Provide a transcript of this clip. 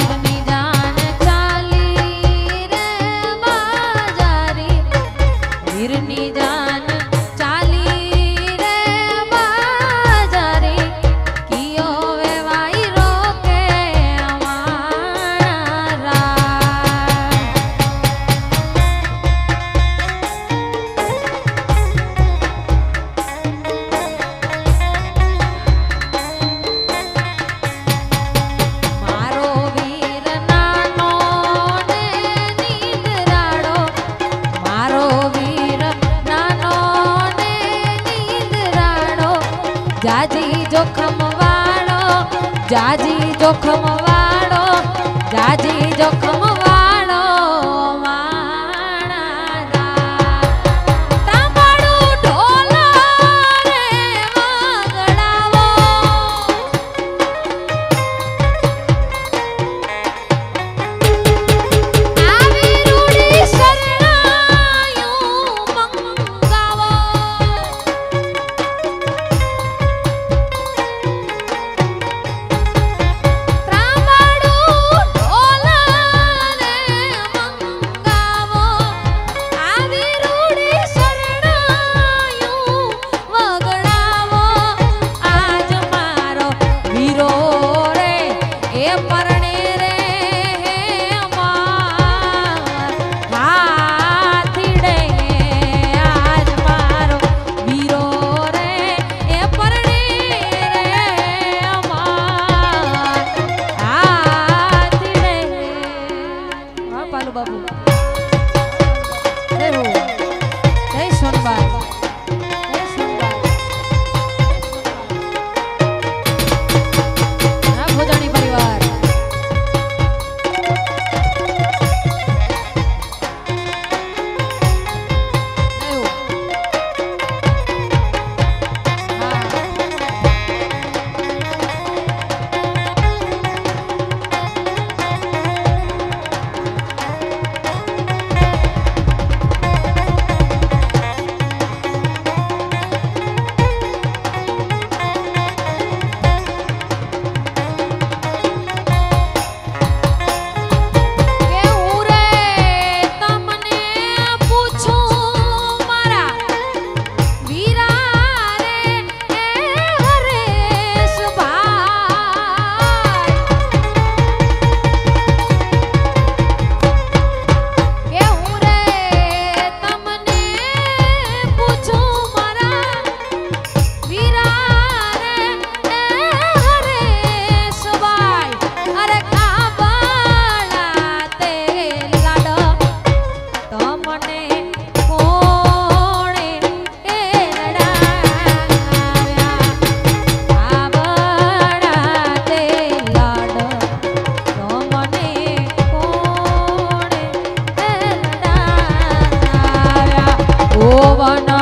Thank you. જાજી જોખમ વાળો જાજી જોખમ વાળો જાજી જોખમ વાળો. ಓವನಾ